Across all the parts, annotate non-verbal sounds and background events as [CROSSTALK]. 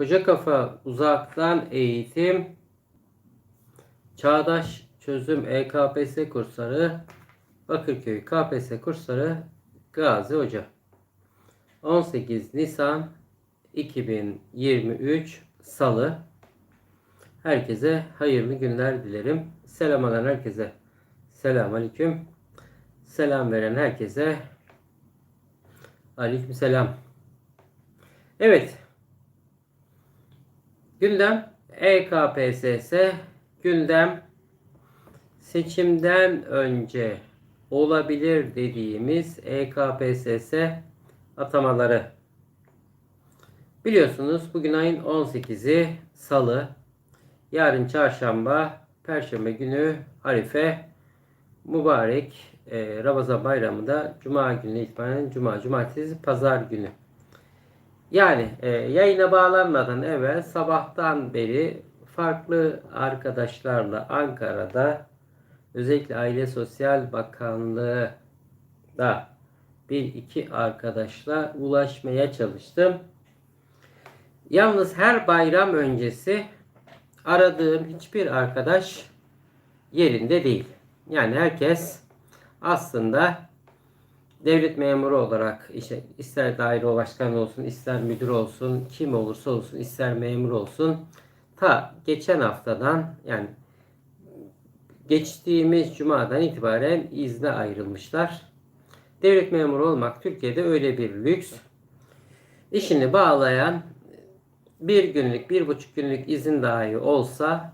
Koca Kafa Uzaktan Eğitim Çağdaş Çözüm EKPS kursları Bakırköy KPSS kursları Gazi Hoca 18 Nisan 2023 Salı Herkese hayırlı günler dilerim. Selam alan herkese selam aleyküm. Selam veren herkese aleyküm selam. Evet. Gündem EKPSS gündem seçimden önce olabilir dediğimiz EKPSS atamaları. Biliyorsunuz bugün ayın 18'i Salı. Yarın çarşamba, perşembe günü Arife mübarek e, Ramazan bayramı da Cuma günü itibaren Cuma, Cumartesi, Pazar günü. Yani e, yayına bağlanmadan evvel sabahtan beri farklı arkadaşlarla Ankara'da özellikle Aile Sosyal Bakanlığı da bir iki arkadaşla ulaşmaya çalıştım. Yalnız her bayram öncesi aradığım hiçbir arkadaş yerinde değil. Yani herkes aslında devlet memuru olarak işte ister daire başkanı olsun, ister müdür olsun, kim olursa olsun, ister memur olsun ta geçen haftadan yani geçtiğimiz cumadan itibaren izne ayrılmışlar. Devlet memuru olmak Türkiye'de öyle bir lüks. İşini bağlayan bir günlük, bir buçuk günlük izin dahi olsa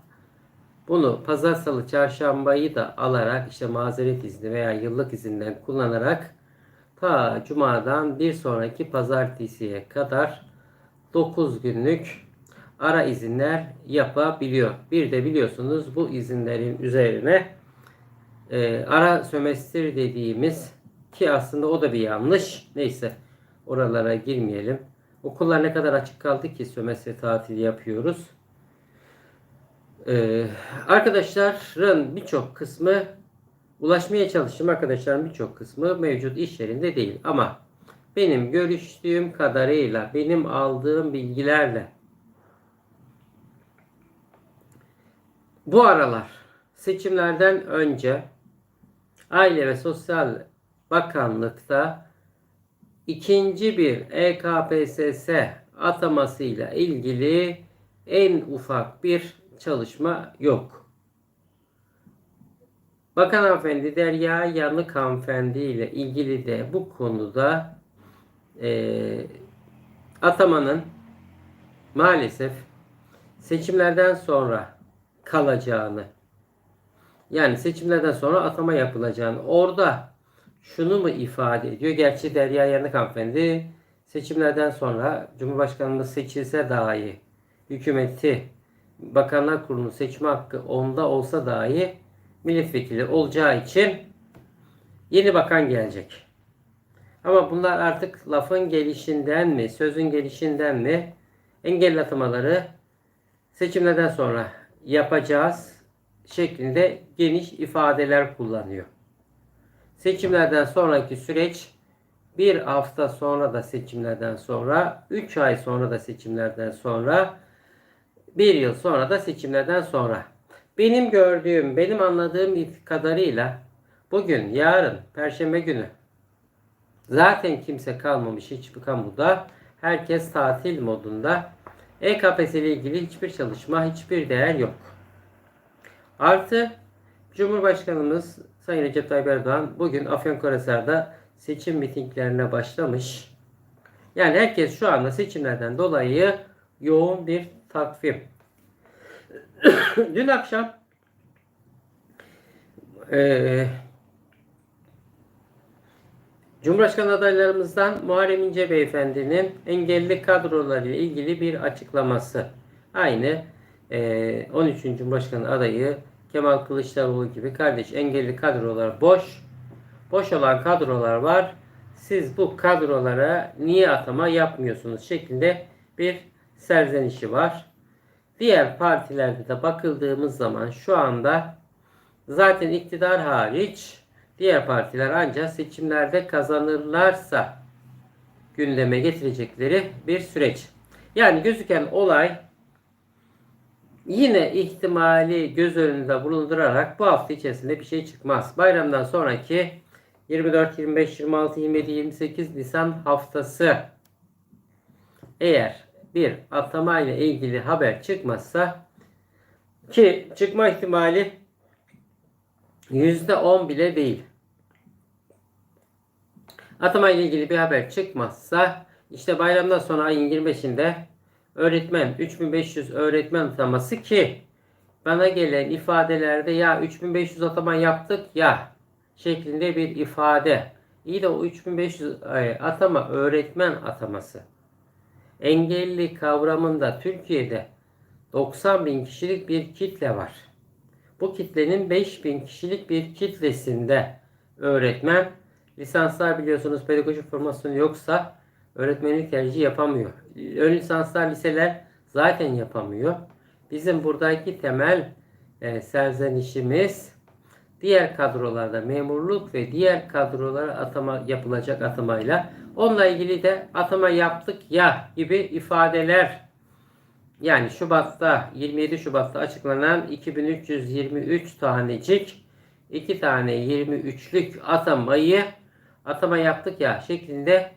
bunu pazar, salı, çarşambayı da alarak işte mazeret izni veya yıllık izinden kullanarak ta cumadan bir sonraki pazartesiye kadar 9 günlük ara izinler yapabiliyor. Bir de biliyorsunuz bu izinlerin üzerine e, ara sömestr dediğimiz ki aslında o da bir yanlış. Neyse oralara girmeyelim. Okullar ne kadar açık kaldı ki sömestr tatili yapıyoruz. Ee, arkadaşların birçok kısmı ulaşmaya çalıştığım arkadaşların birçok kısmı mevcut iş yerinde değil. Ama benim görüştüğüm kadarıyla, benim aldığım bilgilerle bu aralar seçimlerden önce Aile ve Sosyal Bakanlık'ta ikinci bir EKPSS atamasıyla ilgili en ufak bir çalışma yok. Bakan hanımefendi Derya Yanık hanımefendi ile ilgili de bu konuda e, atamanın maalesef seçimlerden sonra kalacağını yani seçimlerden sonra atama yapılacağını orada şunu mu ifade ediyor? Gerçi Derya Yanık hanımefendi seçimlerden sonra Cumhurbaşkanlığı seçilse dahi hükümeti Bakanlar Kurulu seçme hakkı onda olsa dahi milletvekili olacağı için yeni bakan gelecek. Ama bunlar artık lafın gelişinden mi, sözün gelişinden mi engelli atamaları seçimlerden sonra yapacağız şeklinde geniş ifadeler kullanıyor. Seçimlerden sonraki süreç bir hafta sonra da seçimlerden sonra, 3 ay sonra da seçimlerden sonra, bir yıl sonra da seçimlerden sonra. Benim gördüğüm, benim anladığım kadarıyla bugün, yarın, perşembe günü zaten kimse kalmamış hiçbir kamuda. Herkes tatil modunda. EKPS ile ilgili hiçbir çalışma, hiçbir değer yok. Artı Cumhurbaşkanımız Sayın Recep Tayyip Erdoğan bugün Afyonkarahisar'da seçim mitinglerine başlamış. Yani herkes şu anda seçimlerden dolayı yoğun bir takvim. [COUGHS] Dün akşam eee Cumhurbaşkanı adaylarımızdan Muharrem İnce Beyefendi'nin engelli kadroları ile ilgili bir açıklaması. Aynı eee 13. Cumhurbaşkanı adayı Kemal Kılıçdaroğlu gibi kardeş engelli kadrolar boş. Boş olan kadrolar var. Siz bu kadrolara niye atama yapmıyorsunuz şeklinde bir serzenişi var. Diğer partilerde de bakıldığımız zaman şu anda zaten iktidar hariç diğer partiler ancak seçimlerde kazanırlarsa gündeme getirecekleri bir süreç. Yani gözüken olay yine ihtimali göz önünde bulundurarak bu hafta içerisinde bir şey çıkmaz. Bayramdan sonraki 24, 25, 26, 27, 28 Nisan haftası eğer bir atama ile ilgili haber çıkmazsa ki çıkma ihtimali %10 bile değil. Atama ile ilgili bir haber çıkmazsa işte bayramdan sonra ayın 25'inde öğretmen 3500 öğretmen ataması ki bana gelen ifadelerde ya 3500 atama yaptık ya şeklinde bir ifade. İyi de o 3500 e, atama öğretmen ataması. Engelli kavramında Türkiye'de 90 bin kişilik bir kitle var. Bu kitlenin 5 bin kişilik bir kitlesinde öğretmen lisanslar biliyorsunuz pedagoji formasyonu yoksa öğretmenlik tercihi yapamıyor. Ön lisanslar liseler zaten yapamıyor. Bizim buradaki temel e, serzenişimiz diğer kadrolarda memurluk ve diğer kadrolara atama yapılacak atamayla onunla ilgili de atama yaptık ya gibi ifadeler yani Şubat'ta 27 Şubat'ta açıklanan 2323 tanecik 2 tane 23'lük atamayı atama yaptık ya şeklinde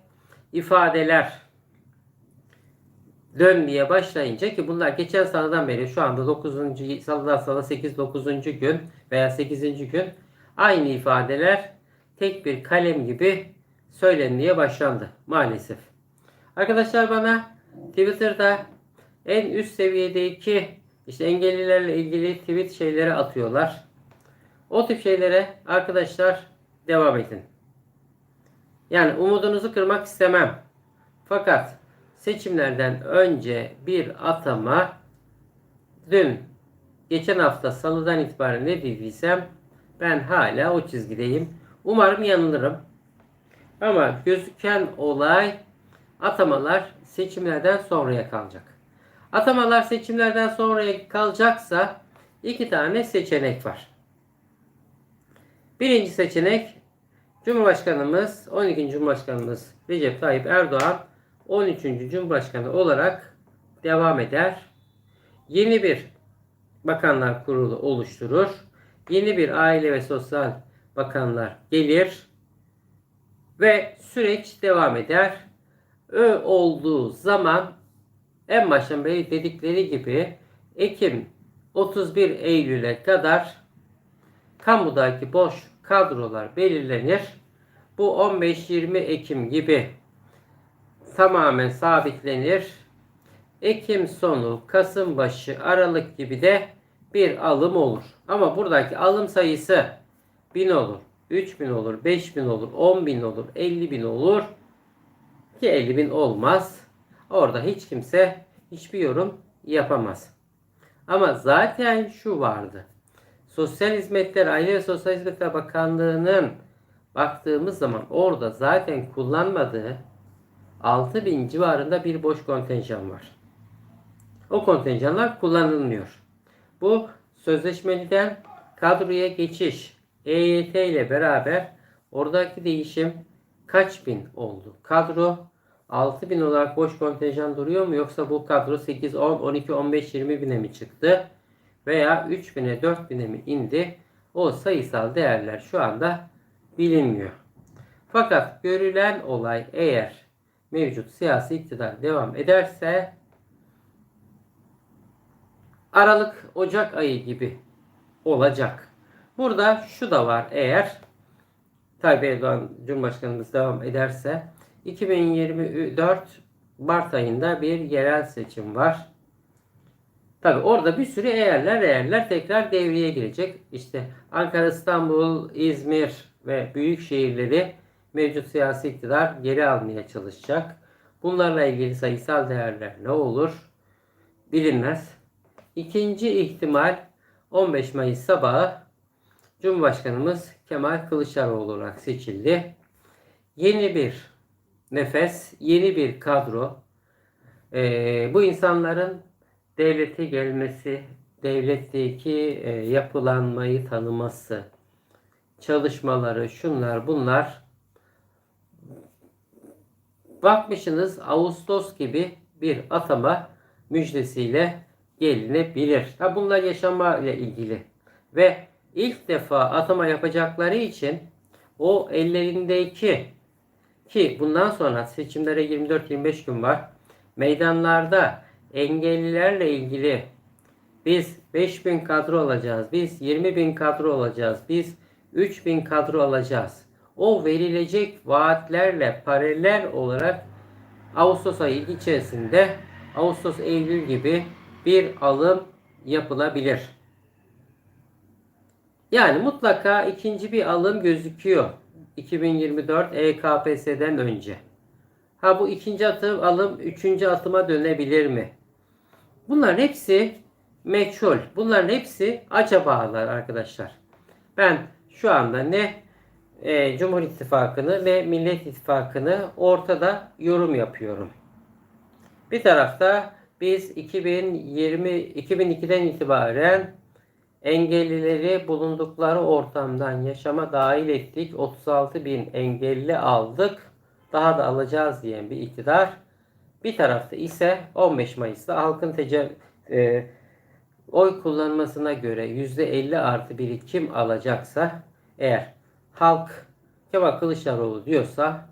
ifadeler dönmeye başlayınca ki bunlar geçen salıdan beri şu anda 9. salıdan salı 8 9. gün veya 8. gün aynı ifadeler tek bir kalem gibi söylenmeye başlandı maalesef. Arkadaşlar bana Twitter'da en üst seviyedeki işte engellilerle ilgili tweet şeyleri atıyorlar. O tip şeylere arkadaşlar devam edin. Yani umudunuzu kırmak istemem. Fakat seçimlerden önce bir atama dün geçen hafta salıdan itibaren ne dediysem ben hala o çizgideyim. Umarım yanılırım. Ama gözüken olay atamalar seçimlerden sonraya kalacak. Atamalar seçimlerden sonraya kalacaksa iki tane seçenek var. Birinci seçenek Cumhurbaşkanımız 12. Cumhurbaşkanımız Recep Tayyip Erdoğan 13. Cumhurbaşkanı olarak devam eder. Yeni bir Bakanlar Kurulu oluşturur. Yeni bir Aile ve Sosyal Bakanlar gelir ve süreç devam eder. Ö olduğu zaman en baştan beri dedikleri gibi Ekim 31 Eylül'e kadar kamudaki boş kadrolar belirlenir. Bu 15-20 Ekim gibi tamamen sabitlenir. Ekim sonu, Kasım başı, Aralık gibi de bir alım olur. Ama buradaki alım sayısı 1000 olur, 3000 olur, 5000 olur, 10000 olur, 50000 olur. Ki 50000 olmaz. Orada hiç kimse hiçbir yorum yapamaz. Ama zaten şu vardı. Sosyal Hizmetler, Aile ve Sosyal Hizmetler Bakanlığı'nın baktığımız zaman orada zaten kullanmadığı 6000 civarında bir boş kontenjan var. O kontenjanlar kullanılmıyor. Bu sözleşmeliden kadroya geçiş EYT ile beraber oradaki değişim kaç bin oldu? Kadro 6000 olarak boş kontenjan duruyor mu yoksa bu kadro 8, 10, 12, 15, 20 bine mi çıktı? Veya 3000'e 4000'e mi indi? O sayısal değerler şu anda bilinmiyor. Fakat görülen olay eğer mevcut siyasi iktidar devam ederse Aralık Ocak ayı gibi olacak. Burada şu da var eğer Tayyip Erdoğan Cumhurbaşkanımız devam ederse 2024 Mart ayında bir yerel seçim var. Tabi orada bir sürü eğerler eğerler tekrar devreye girecek. İşte Ankara, İstanbul, İzmir ve büyük şehirleri mevcut siyasi iktidar geri almaya çalışacak. Bunlarla ilgili sayısal değerler ne olur bilinmez. İkinci ihtimal 15 Mayıs sabahı Cumhurbaşkanımız Kemal Kılıçdaroğlu olarak seçildi. Yeni bir nefes, yeni bir kadro. Ee, bu insanların devlete gelmesi, devletteki e, yapılanmayı tanıması, çalışmaları, şunlar bunlar bakmışsınız Ağustos gibi bir atama müjdesiyle gelinebilir. Ha bunlar yaşama ile ilgili. Ve ilk defa atama yapacakları için o ellerindeki ki bundan sonra seçimlere 24-25 gün var. Meydanlarda engellilerle ilgili biz 5000 kadro olacağız, biz 20 bin kadro olacağız, biz 3000 kadro alacağız. O verilecek vaatlerle paralel olarak Ağustos ayı içerisinde Ağustos-Eylül gibi bir alım yapılabilir. Yani mutlaka ikinci bir alım gözüküyor. 2024 EKPS'den önce. Ha bu ikinci atım alım üçüncü atıma dönebilir mi? Bunların hepsi meçhul. Bunların hepsi acabalar arkadaşlar. Ben şu anda ne e, Cumhur İttifakı'nı ne Millet İttifakı'nı ortada yorum yapıyorum. Bir tarafta biz 2020 2002'den itibaren engellileri bulundukları ortamdan yaşama dahil ettik. 36 bin engelli aldık. Daha da alacağız diyen bir iktidar. Bir tarafta ise 15 Mayıs'ta halkın tece e, oy kullanmasına göre %50 artı biri kim alacaksa eğer halk Kemal Kılıçdaroğlu diyorsa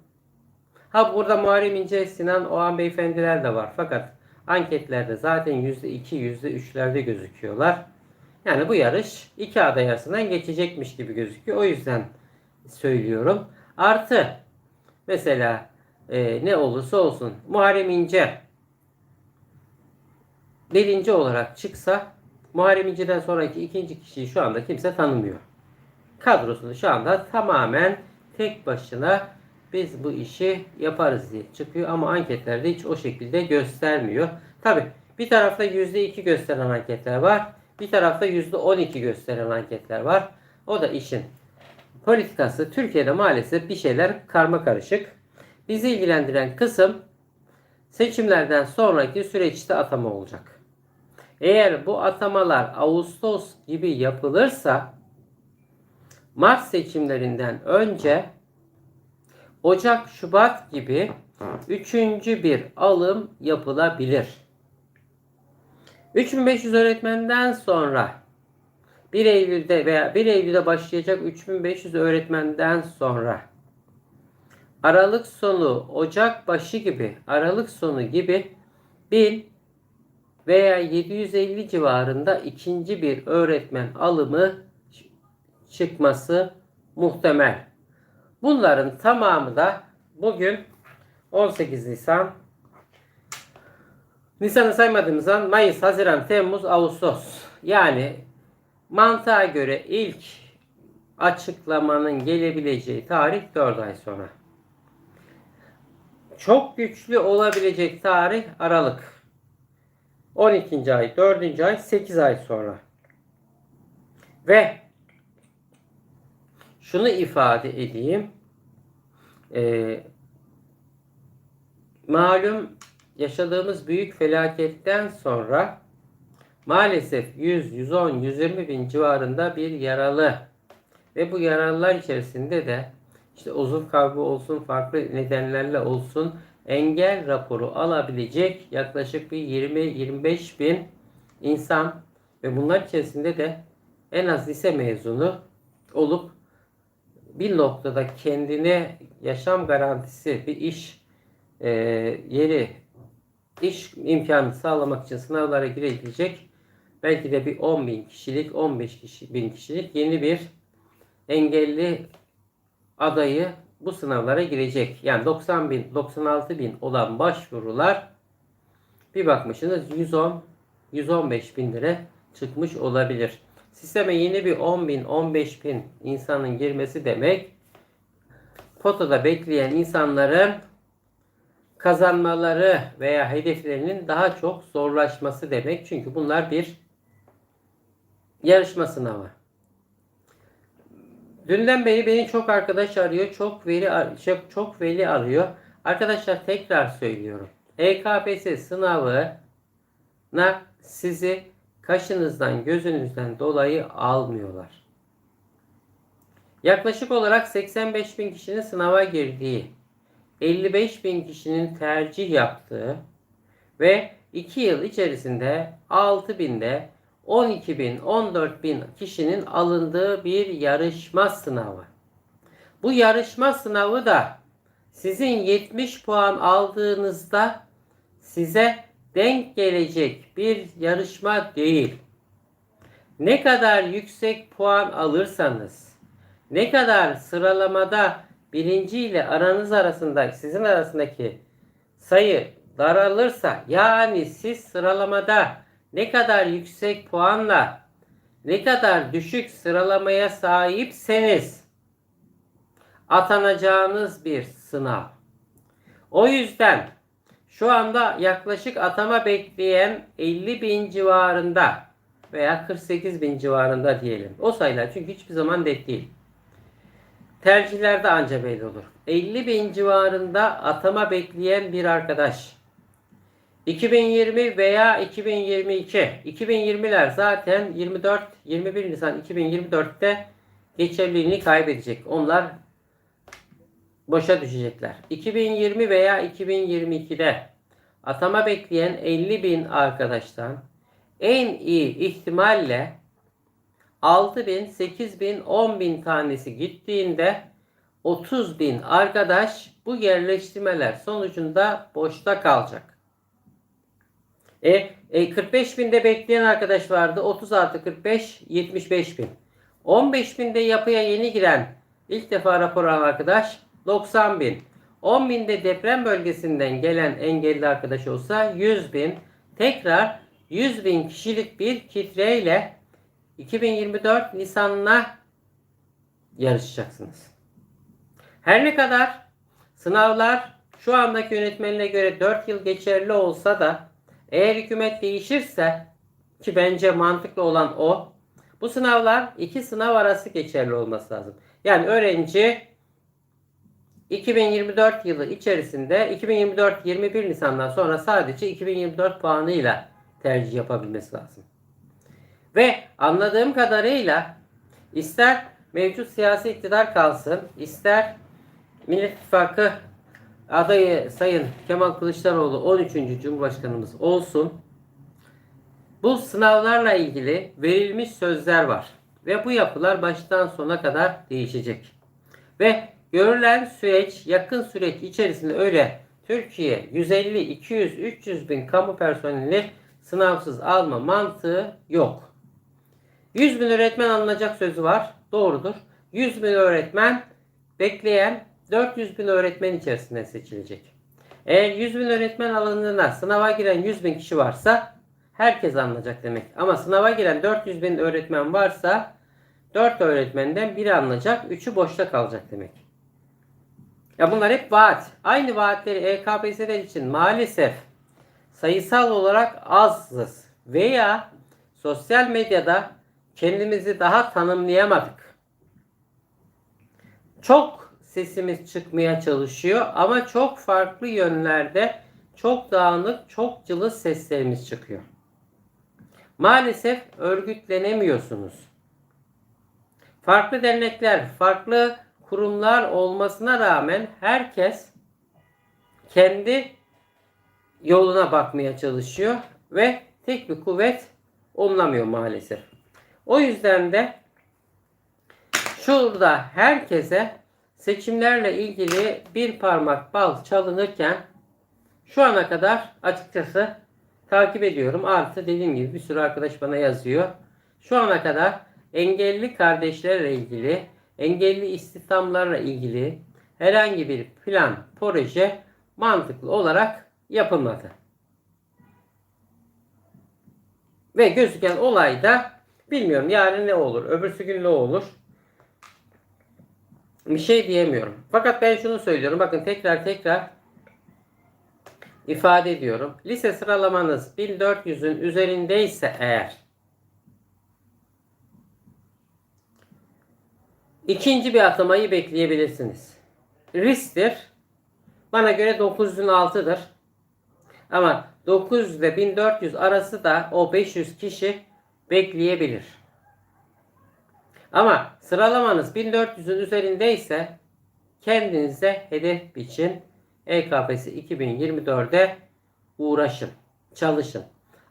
ha burada Muharrem İnce, Sinan Oğan beyefendiler de var. Fakat anketlerde zaten %2, %3'lerde gözüküyorlar. Yani bu yarış iki aday arasından geçecekmiş gibi gözüküyor. O yüzden söylüyorum. Artı mesela e, ne olursa olsun Muharrem İnce birinci olarak çıksa Muharrem İnce'den sonraki ikinci kişiyi şu anda kimse tanımıyor. Kadrosunu şu anda tamamen tek başına biz bu işi yaparız diye çıkıyor ama anketlerde hiç o şekilde göstermiyor. Tabi bir tarafta %2 gösteren anketler var. Bir tarafta %12 gösteren anketler var. O da işin politikası. Türkiye'de maalesef bir şeyler karma karışık. Bizi ilgilendiren kısım seçimlerden sonraki süreçte atama olacak. Eğer bu atamalar Ağustos gibi yapılırsa Mart seçimlerinden önce Ocak, Şubat gibi üçüncü bir alım yapılabilir. 3500 öğretmenden sonra 1 Eylül'de veya 1 Eylül'de başlayacak 3500 öğretmenden sonra Aralık sonu, Ocak başı gibi, Aralık sonu gibi 1000 veya 750 civarında ikinci bir öğretmen alımı çıkması muhtemel. Bunların tamamı da bugün 18 Nisan Nisan'ı saymadığımız an Mayıs, Haziran, Temmuz, Ağustos. Yani mantığa göre ilk açıklamanın gelebileceği tarih 4 ay sonra. Çok güçlü olabilecek tarih Aralık. 12. ay, 4. ay, 8 ay sonra. Ve şunu ifade edeyim. Ee, malum yaşadığımız büyük felaketten sonra maalesef 100, 110, 120 bin civarında bir yaralı ve bu yaralılar içerisinde de işte uzun kaybı olsun, farklı nedenlerle olsun engel raporu alabilecek yaklaşık bir 20-25 bin insan ve bunlar içerisinde de en az lise mezunu olup bir noktada kendine yaşam garantisi bir iş e, yeri iş imkanı sağlamak için sınavlara girebilecek belki de bir 10 bin kişilik 15 kişi, bin kişilik yeni bir engelli adayı bu sınavlara girecek. Yani 90 bin 96 bin olan başvurular bir bakmışsınız 110 115 bin lira çıkmış olabilir. Sisteme yeni bir 10 bin 15 bin insanın girmesi demek potada bekleyen insanların kazanmaları veya hedeflerinin daha çok zorlaşması demek. Çünkü bunlar bir yarışma sınavı. Dünden beri beni çok arkadaş arıyor, çok veri çok, çok veli arıyor. Arkadaşlar tekrar söylüyorum. EKPS sınavına sizi kaşınızdan, gözünüzden dolayı almıyorlar. Yaklaşık olarak 85 bin kişinin sınava girdiği 55 bin kişinin tercih yaptığı Ve 2 yıl içerisinde 6 binde 12 bin, 14 bin kişinin alındığı bir yarışma sınavı. Bu yarışma sınavı da sizin 70 puan aldığınızda size denk gelecek bir yarışma değil. Ne kadar yüksek puan alırsanız, ne kadar sıralamada birinci ile aranız arasında sizin arasındaki sayı daralırsa yani siz sıralamada ne kadar yüksek puanla ne kadar düşük sıralamaya sahipseniz atanacağınız bir sınav. O yüzden şu anda yaklaşık atama bekleyen 50 bin civarında veya 48 bin civarında diyelim. O sayılar çünkü hiçbir zaman net değil. Tercihlerde anca belli olur. 50 bin civarında atama bekleyen bir arkadaş 2020 veya 2022 2020'ler zaten 24 21 Nisan 2024'te geçerliliğini kaybedecek. Onlar boşa düşecekler. 2020 veya 2022'de atama bekleyen 50 bin arkadaştan en iyi ihtimalle 6 bin, 8 bin, 10 bin tanesi gittiğinde 30 bin arkadaş bu yerleştirmeler sonucunda boşta kalacak. E, e 45 binde bekleyen arkadaş vardı. 30 artı 45 75 bin. 15 binde yapıya yeni giren ilk defa rapor alan arkadaş 90 bin. 10 binde deprem bölgesinden gelen engelli arkadaş olsa 100 bin. Tekrar 100 bin kişilik bir kitleyle 2024 Nisan'ına yarışacaksınız. Her ne kadar sınavlar şu andaki yönetmenine göre 4 yıl geçerli olsa da eğer hükümet değişirse ki bence mantıklı olan o bu sınavlar iki sınav arası geçerli olması lazım. Yani öğrenci 2024 yılı içerisinde 2024 21 Nisan'dan sonra sadece 2024 puanıyla tercih yapabilmesi lazım. Ve anladığım kadarıyla ister mevcut siyasi iktidar kalsın, ister Millet İttifakı adayı Sayın Kemal Kılıçdaroğlu 13. Cumhurbaşkanımız olsun. Bu sınavlarla ilgili verilmiş sözler var. Ve bu yapılar baştan sona kadar değişecek. Ve görülen süreç yakın süreç içerisinde öyle Türkiye 150, 200, 300 bin kamu personeli sınavsız alma mantığı yok. 100 bin öğretmen alınacak sözü var. Doğrudur. 100 bin öğretmen bekleyen 400 bin öğretmen içerisinden seçilecek. Eğer 100 bin öğretmen alındığında sınava giren 100 bin kişi varsa herkes alınacak demek. Ama sınava giren 400 bin öğretmen varsa 4 öğretmenden biri alınacak, 3'ü boşta kalacak demek. Ya bunlar hep vaat. Aynı vaatleri EKPS'ler için maalesef sayısal olarak azız veya sosyal medyada kendimizi daha tanımlayamadık. Çok sesimiz çıkmaya çalışıyor ama çok farklı yönlerde çok dağınık, çok cılız seslerimiz çıkıyor. Maalesef örgütlenemiyorsunuz. Farklı dernekler, farklı kurumlar olmasına rağmen herkes kendi yoluna bakmaya çalışıyor ve tek bir kuvvet olunamıyor maalesef. O yüzden de şurada herkese seçimlerle ilgili bir parmak bal çalınırken şu ana kadar açıkçası takip ediyorum. Artı dediğim gibi bir sürü arkadaş bana yazıyor. Şu ana kadar engelli kardeşlerle ilgili, engelli istihdamlarla ilgili herhangi bir plan, proje mantıklı olarak yapılmadı. Ve gözüken olay da bilmiyorum yarın ne olur, öbürsü gün ne olur. Bir şey diyemiyorum. Fakat ben şunu söylüyorum. Bakın tekrar tekrar ifade ediyorum. Lise sıralamanız 1400'ün üzerindeyse eğer ikinci bir atamayı bekleyebilirsiniz. Risktir. Bana göre 900'ün altıdır. Ama 900 ile 1400 arası da o 500 kişi bekleyebilir. Ama sıralamanız 1400'ün üzerindeyse kendinize hedef biçin. EKP'si 2024'de uğraşın. çalışın.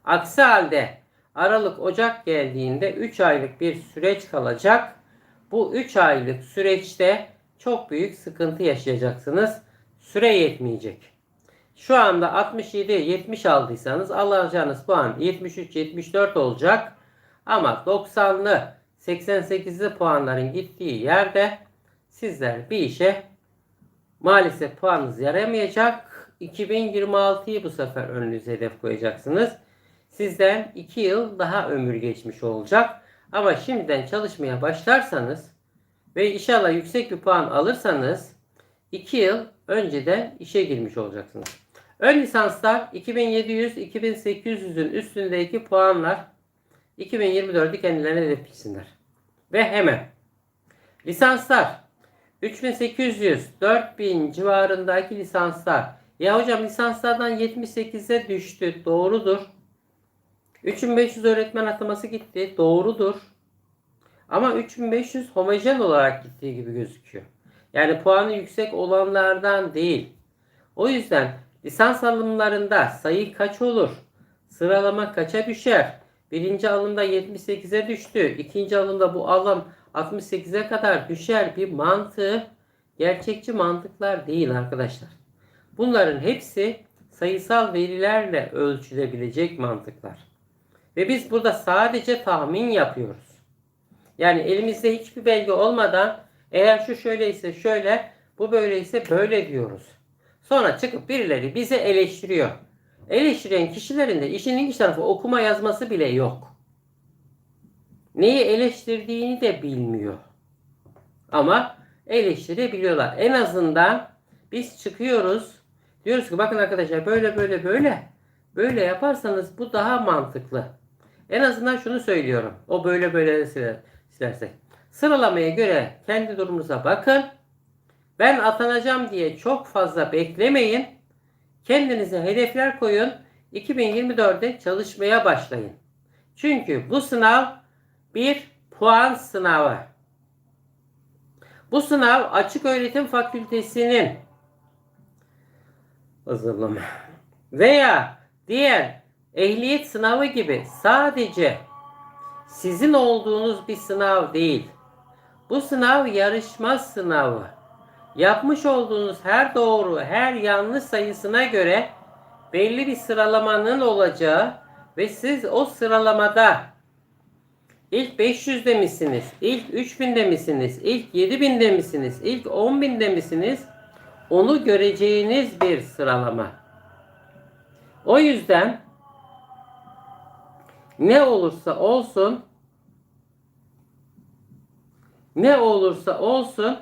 Aksi halde Aralık Ocak geldiğinde 3 aylık bir süreç kalacak. Bu 3 aylık süreçte çok büyük sıkıntı yaşayacaksınız. Süre yetmeyecek. Şu anda 67 70 aldıysanız alacağınız puan 73 74 olacak. Ama 90'lı 88'li puanların gittiği yerde sizler bir işe maalesef puanınız yaramayacak. 2026'yı bu sefer önünüze hedef koyacaksınız. Sizden 2 yıl daha ömür geçmiş olacak. Ama şimdiden çalışmaya başlarsanız ve inşallah yüksek bir puan alırsanız 2 yıl önceden işe girmiş olacaksınız. Ön lisanslar 2700-2800'ün üstündeki puanlar 2024'ü kendilerine hedef biçsinler. Ve hemen lisanslar 3800-4000 civarındaki lisanslar. Ya hocam lisanslardan 78'e düştü. Doğrudur. 3500 öğretmen ataması gitti. Doğrudur. Ama 3500 homojen olarak gittiği gibi gözüküyor. Yani puanı yüksek olanlardan değil. O yüzden lisans alımlarında sayı kaç olur? Sıralama kaça düşer? Birinci alımda 78'e düştü. İkinci alımda bu alım 68'e kadar düşer bir mantığı gerçekçi mantıklar değil arkadaşlar. Bunların hepsi sayısal verilerle ölçülebilecek mantıklar. Ve biz burada sadece tahmin yapıyoruz. Yani elimizde hiçbir belge olmadan eğer şu şöyleyse şöyle, bu böyleyse böyle diyoruz. Sonra çıkıp birileri bizi eleştiriyor. Eleştiren kişilerin de işin ilginç tarafı okuma yazması bile yok. Neyi eleştirdiğini de bilmiyor. Ama eleştirebiliyorlar. En azından biz çıkıyoruz. Diyoruz ki bakın arkadaşlar böyle böyle böyle. Böyle yaparsanız bu daha mantıklı. En azından şunu söylüyorum. O böyle böyle silersek. Sıralamaya göre kendi durumunuza bakın. Ben atanacağım diye çok fazla beklemeyin. Kendinize hedefler koyun. 2024'de çalışmaya başlayın. Çünkü bu sınav bir puan sınavı. Bu sınav açık öğretim fakültesinin hazırlama veya diğer ehliyet sınavı gibi sadece sizin olduğunuz bir sınav değil. Bu sınav yarışma sınavı. Yapmış olduğunuz her doğru, her yanlış sayısına göre belli bir sıralamanın olacağı ve siz o sıralamada ilk 500'de misiniz, ilk 3000'de misiniz, ilk 7000'de misiniz, ilk 10.000'de misiniz? Onu göreceğiniz bir sıralama. O yüzden ne olursa olsun ne olursa olsun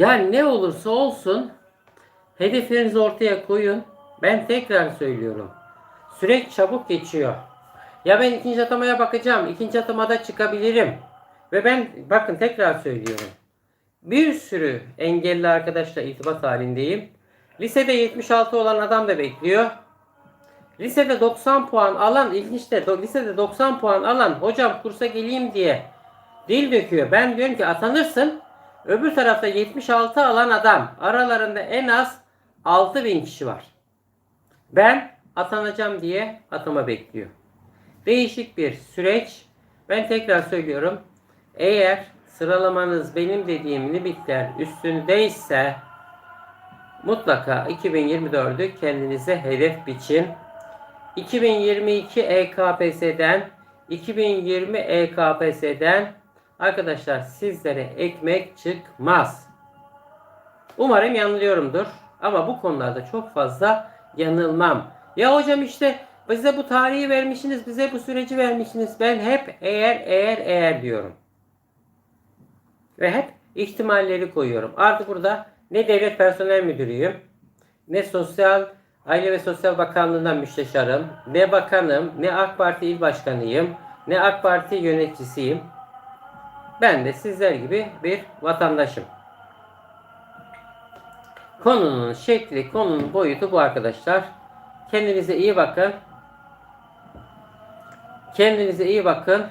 Yani ne olursa olsun hedeflerinizi ortaya koyun. Ben tekrar söylüyorum. Süreç çabuk geçiyor. Ya ben ikinci atamaya bakacağım. İkinci atamada çıkabilirim. Ve ben bakın tekrar söylüyorum. Bir sürü engelli arkadaşla irtibat halindeyim. Lisede 76 olan adam da bekliyor. Lisede 90 puan alan ilginç de lisede 90 puan alan hocam kursa geleyim diye dil döküyor. Ben diyorum ki atanırsın. Öbür tarafta 76 alan adam. Aralarında en az 6000 kişi var. Ben atanacağım diye atama bekliyor. Değişik bir süreç. Ben tekrar söylüyorum. Eğer sıralamanız benim dediğim limitler üstündeyse mutlaka 2024'ü kendinize hedef biçin. 2022 EKPS'den 2020 EKPS'den arkadaşlar sizlere ekmek çıkmaz. Umarım yanılıyorumdur. Ama bu konularda çok fazla yanılmam. Ya hocam işte bize bu tarihi vermişsiniz, bize bu süreci vermişsiniz. Ben hep eğer eğer eğer diyorum. Ve hep ihtimalleri koyuyorum. Artık burada ne devlet personel müdürüyüm, ne sosyal Aile ve Sosyal Bakanlığı'ndan müsteşarım, ne bakanım, ne AK Parti il başkanıyım, ne AK Parti yöneticisiyim. Ben de sizler gibi bir vatandaşım. Konunun şekli, konunun boyutu bu arkadaşlar. Kendinize iyi bakın. Kendinize iyi bakın.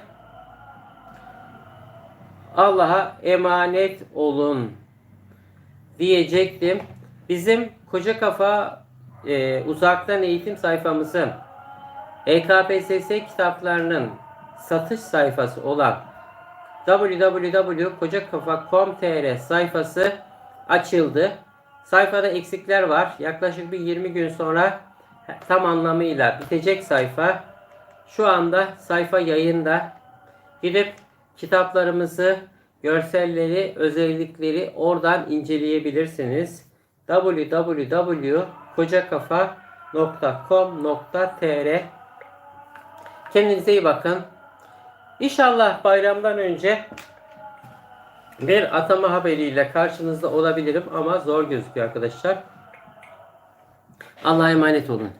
Allah'a emanet olun diyecektim. Bizim Koca Kafa e, uzaktan eğitim sayfamızın EKPSS kitaplarının satış sayfası olan www.kocakafa.com.tr sayfası açıldı. Sayfada eksikler var. Yaklaşık bir 20 gün sonra tam anlamıyla bitecek sayfa. Şu anda sayfa yayında. Gidip kitaplarımızı, görselleri, özellikleri oradan inceleyebilirsiniz. www.kocakafa.com.tr Kendinize iyi bakın. İnşallah bayramdan önce bir atama haberiyle karşınızda olabilirim ama zor gözüküyor arkadaşlar. Allah'a emanet olun.